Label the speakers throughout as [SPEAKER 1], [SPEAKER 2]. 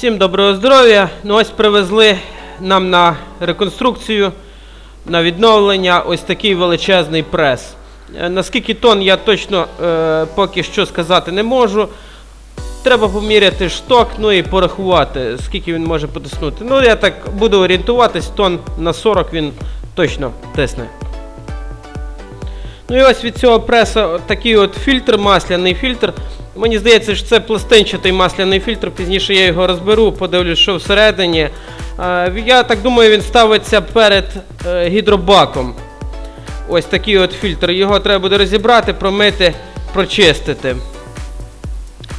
[SPEAKER 1] Всім доброго здоров'я. Ну ось привезли нам на реконструкцію, на відновлення ось такий величезний прес. Е, Наскільки тонн я точно е, поки що сказати не можу. Треба поміряти шток, ну і порахувати, скільки він може потиснути. Ну, я так буду орієнтуватись, тонн на 40 він точно тисне. Ну і ось від цього преса такий от фільтр, масляний фільтр. Мені здається, що це пластинчатий масляний фільтр. Пізніше я його розберу, подивлюсь, що всередині. Е, Я так думаю, він ставиться перед е, гідробаком. Ось такий от фільтр. Його треба буде розібрати, промити, прочистити.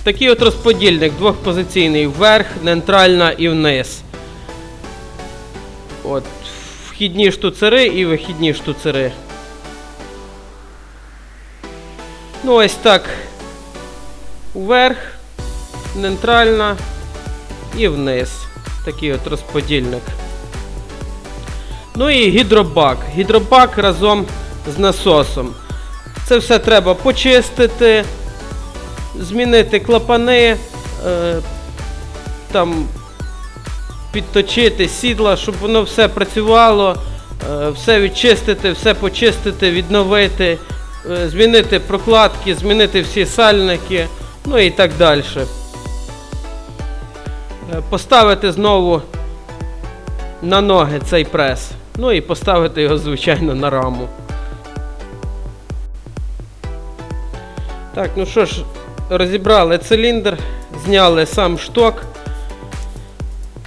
[SPEAKER 1] Такий от розподільник двохпозиційний вверх, нейтральна і вниз. От, вхідні штуцери і вихідні штуцери. Ну, ось так. Вверх, нейтральна і вниз. Такий от розподільник. Ну і гідробак. Гідробак разом з насосом. Це все треба почистити, змінити клапани, е, там підточити сідла, щоб воно все працювало, е, все відчистити, все почистити, відновити, е, змінити прокладки, змінити всі сальники, ну і так далі. Е, Поставити знову на ноги цей прес. Ну і поставити його, звичайно, на раму. Так, ну що ж, розібрали циліндр, зняли сам шток.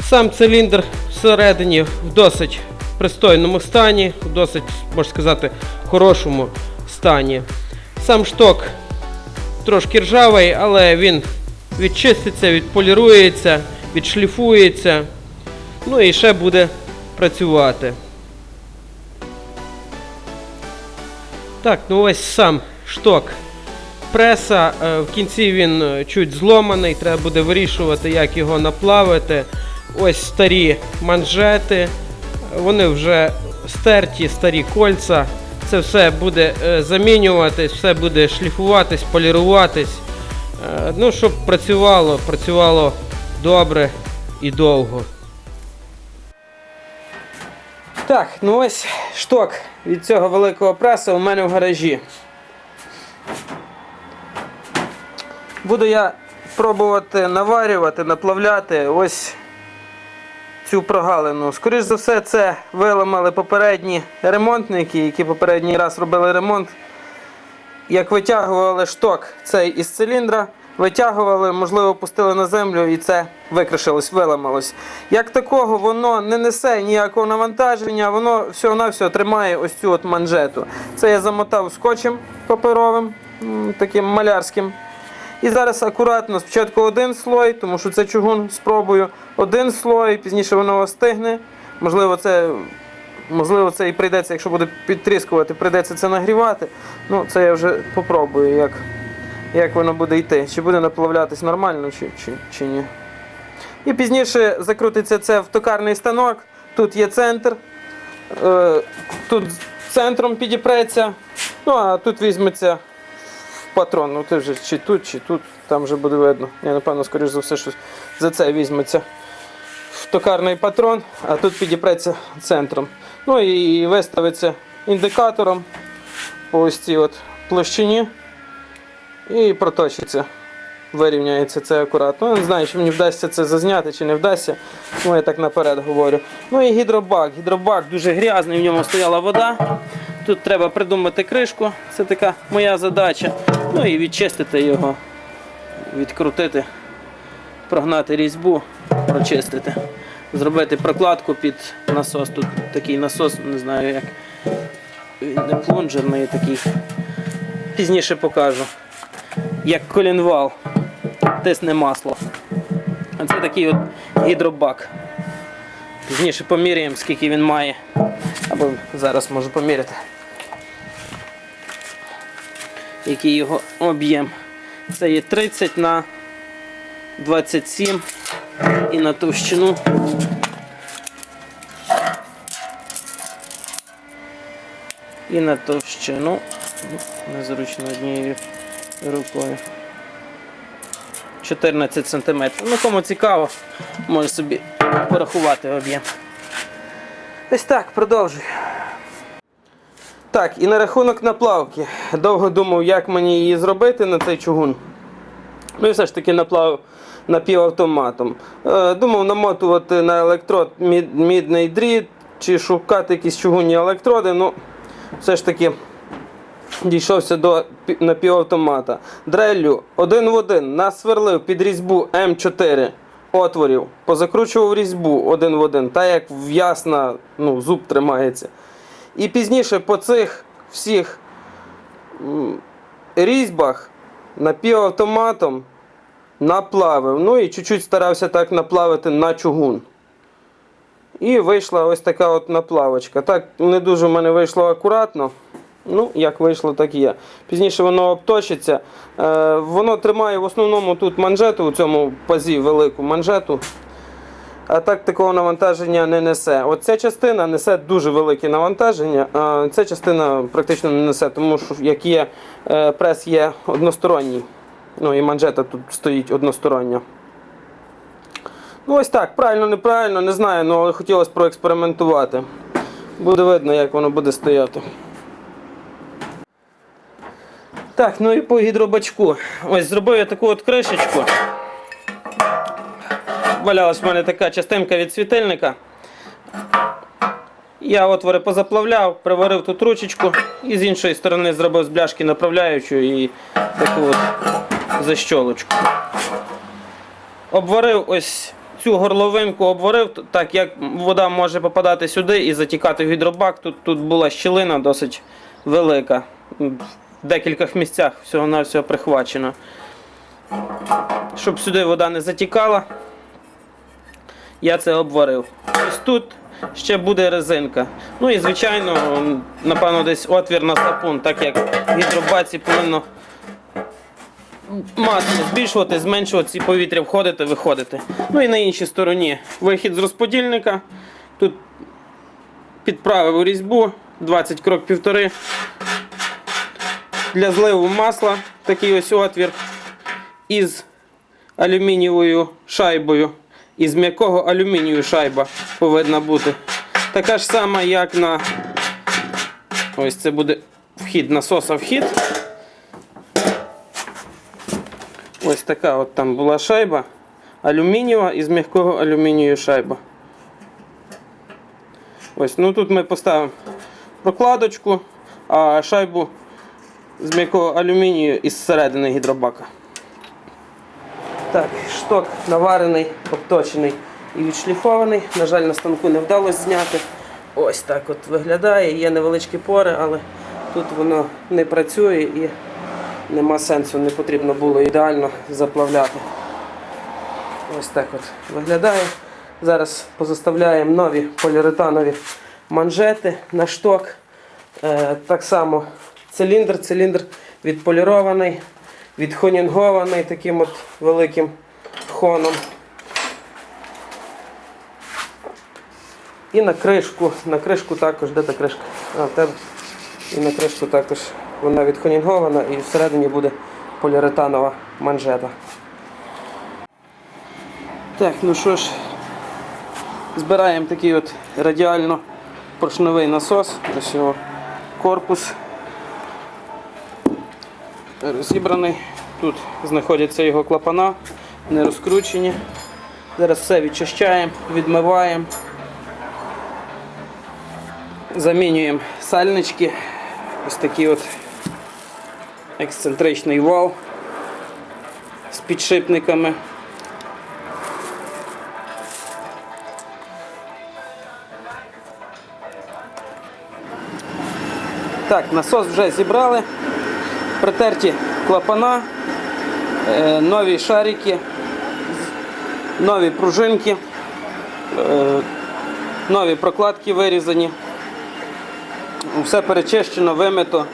[SPEAKER 1] Сам циліндр всередині в досить пристойному стані, в досить, можна сказати, хорошому стані. Сам шток трошки ржавий, але він відчиститься, відполірується, відшліфується. Ну і ще буде працювати. Так, ну ось сам шток преса. Е, В кінці він е, чуть зломаний, треба буде вирішувати, як його наплавити. Ось старі манжети, вони вже стерті, старі кольця. Це все буде е, замінюватись, все буде шліфуватись, поліруватись. Е, Ну, щоб працювало, працювало добре і довго. Так, ну ось шток від цього великого преса у мене в гаражі. Буду я пробувати наварювати, наплавляти ось цю прогалину. Скоріше за все, це виламали попередні ремонтники, які попередній раз робили ремонт. Як витягували шток цей із циліндра, витягували, можливо, пустили на землю і це викришилось, виламалось. Як такого, воно не несе ніякого навантаження, воно всього-навсього тримає ось цю от манжету. Це я замотав скотчем паперовим, таким малярським. І зараз акуратно, спочатку один слой, тому що це чугун, спробую. Один слой, пізніше воно остигне. Можливо, це, можливо, це і прийдеться, якщо буде підтріскувати, прийдеться це нагрівати. Ну, це я вже попробую, як, як воно буде йти. Чи буде наплавлятись нормально, чи, чи, чи ні. І пізніше закрутиться це в токарний станок. Тут є центр. Е, тут центром підіпреться. Ну, а тут візьметься патрон. Ну ти вже чи тут, чи тут, там вже буде видно. Я напевно, скоріш за все, що за це візьметься токарний патрон, а тут підіпреться центром. Ну і виставиться індикатором по ось цій от площині і проточиться. Вирівняється це акуратно. Я не знаю, чи мені вдасться це зазняти, чи не вдасться. Ну, я так наперед говорю. Ну і гідробак. Гідробак дуже грязний, в ньому стояла вода. Тут треба придумати кришку, це така моя задача. Ну і відчистити його, відкрутити, прогнати різьбу, прочистити. Зробити прокладку під насос. Тут такий насос, не знаю як. Не плунжерний такий. Пізніше покажу. Як колінвал. Тисне масло. А це такий от гідробак. Пізніше поміряємо, скільки він має. Або зараз можу поміряти. Який його об'єм. Це є 30 на 27 і на товщину. І на товщину. Незручно однією рукою. 14 см. Ну, кому цікаво, може собі порахувати об'єм. Ось так, продовжуй. Так, і на рахунок наплавки. Довго думав, як мені її зробити на цей чугун. Ну і все ж таки наплавив напівавтоматом. Е, думав намотувати на електрод мід- мідний дріт чи шукати якісь чугунні електроди. Ну, все ж таки дійшовся до напівавтомата. Дреллю один в один насверлив під різьбу М4 отворів, позакручував різьбу один в один, та як в'ясна, ну, зуб тримається. І пізніше по цих всіх різьбах напівавтоматом наплавив. Ну і чуть-чуть старався так наплавити на чугун. І вийшла ось така от наплавочка. Так не дуже в мене вийшло акуратно. Ну, як вийшло, так і є. Пізніше воно обточиться. Е, воно тримає в основному тут манжету, у цьому пазі велику манжету. А так такого навантаження не несе. От ця частина несе дуже велике навантаження, а ця частина практично не несе, тому що як є е, прес є односторонній. Ну і манжета тут стоїть одностороння. Ну ось так, правильно, неправильно, не знаю, ну, але хотілося проекспериментувати. Буде видно, як воно буде стояти. Так, ну і по гідробачку. Ось зробив я таку от кришечку. Валялась в мене така частинка від світильника. Я отвори позаплавляв, приварив тут ручечку і з іншої сторони зробив з бляшки направляючу і таку от защолочку. Обварив ось цю горловинку, обварив, так як вода може попадати сюди і затікати в гідробак. Тут, тут була щілина досить велика. В декількох місцях всього-навсього прихвачено. Щоб сюди вода не затікала, я це обварив. Ось тут ще буде резинка. Ну і звичайно, напевно, десь отвір на сапун, так як в гідробаці повинно масно збільшувати, зменшувати і повітря входити, виходити. Ну і на іншій стороні вихід з розподільника. Тут підправив різьбу 20 крок півтори. Для зливу масла такий ось отвір із алюмінієвою шайбою. Із м'якого алюмінію шайба повинна бути. Така ж сама, як на ось це буде вхід насоса вхід. Ось така от там була шайба. Алюмінієва із м'якого алюмінію шайба. Ось, ну тут ми поставимо прокладочку, а шайбу з м'якого алюмінію із середини гідробака. Так, шток наварений, обточений і відшліфований. На жаль, на станку не вдалося зняти. Ось так от виглядає. Є невеличкі пори, але тут воно не працює і нема сенсу, не потрібно було ідеально заплавляти. Ось так от виглядає. Зараз позаставляємо нові поліуретанові манжети на шток. Е, так само циліндр, циліндр відполірований, відхонінгований таким от великим хоном. І на кришку, на кришку також, де та кришка? А, в. І на кришку також вона відхонінгована і всередині буде поліуретанова манжета. Так, ну що ж, збираємо такий от радіально поршневий насос. Ось його корпус розібраний. Тут знаходяться його клапана, не розкручені. Зараз все відчищаємо, відмиваємо. Замінюємо сальнички. Ось такий от ексцентричний вал з підшипниками. Так, насос вже зібрали. Притерті клапана, е, нові шарики, нові пружинки, е, нові прокладки вирізані. Все перечищено, вимито.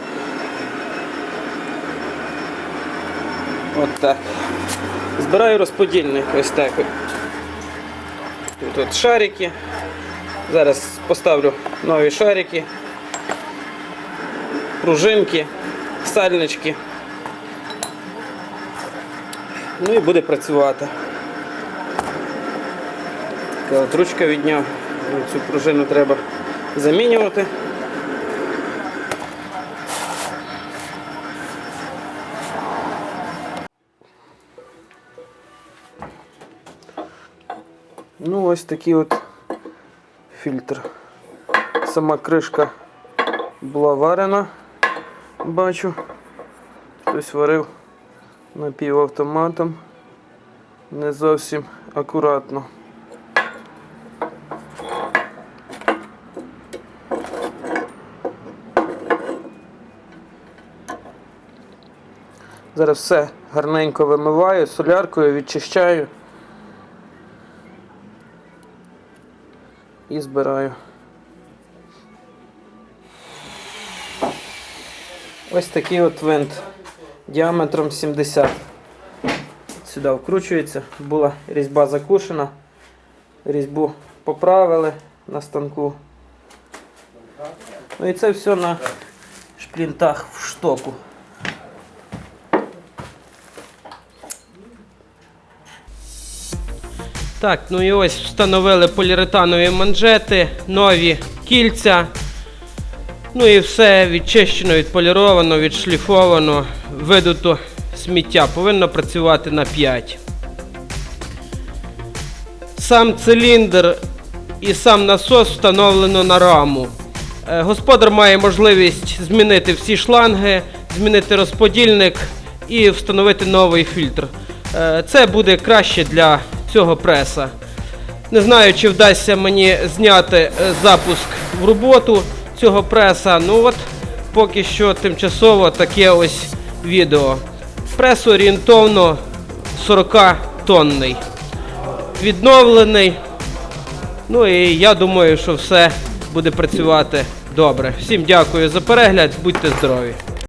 [SPEAKER 1] От так. Збираю розподільник ось так. Тут от шарики. Зараз поставлю нові шарики, пружинки, сальнички. Ну і буде працювати. Така от ручка відняв. Ну, Цю пружину треба замінювати. Ну, ось такий от фільтр. Сама кришка була варена, бачу. Хтось варив напівавтоматом. Не зовсім акуратно. Зараз все гарненько вимиваю, соляркою відчищаю і збираю. Ось такий от винт діаметром 70. Сюди вкручується, була різьба закушена, різьбу поправили на станку. Ну і це все на шплінтах в штоку. Так, ну і ось встановили поліуретанові манжети, нові кільця. Ну і все відчищено, відполіровано, відшліфовано, видуто сміття. Повинно працювати на 5. Сам циліндр і сам насос встановлено на раму. Е, Господар має можливість змінити всі шланги, змінити розподільник і встановити новий фільтр. Е, Це буде краще для цього преса. Не знаю, чи вдасться мені зняти е, запуск в роботу цього преса. Ну от поки що тимчасово таке ось відео. Прес орієнтовно 40 тонний. Відновлений. Ну і я думаю, що все буде працювати добре. Всім дякую за перегляд, будьте здорові!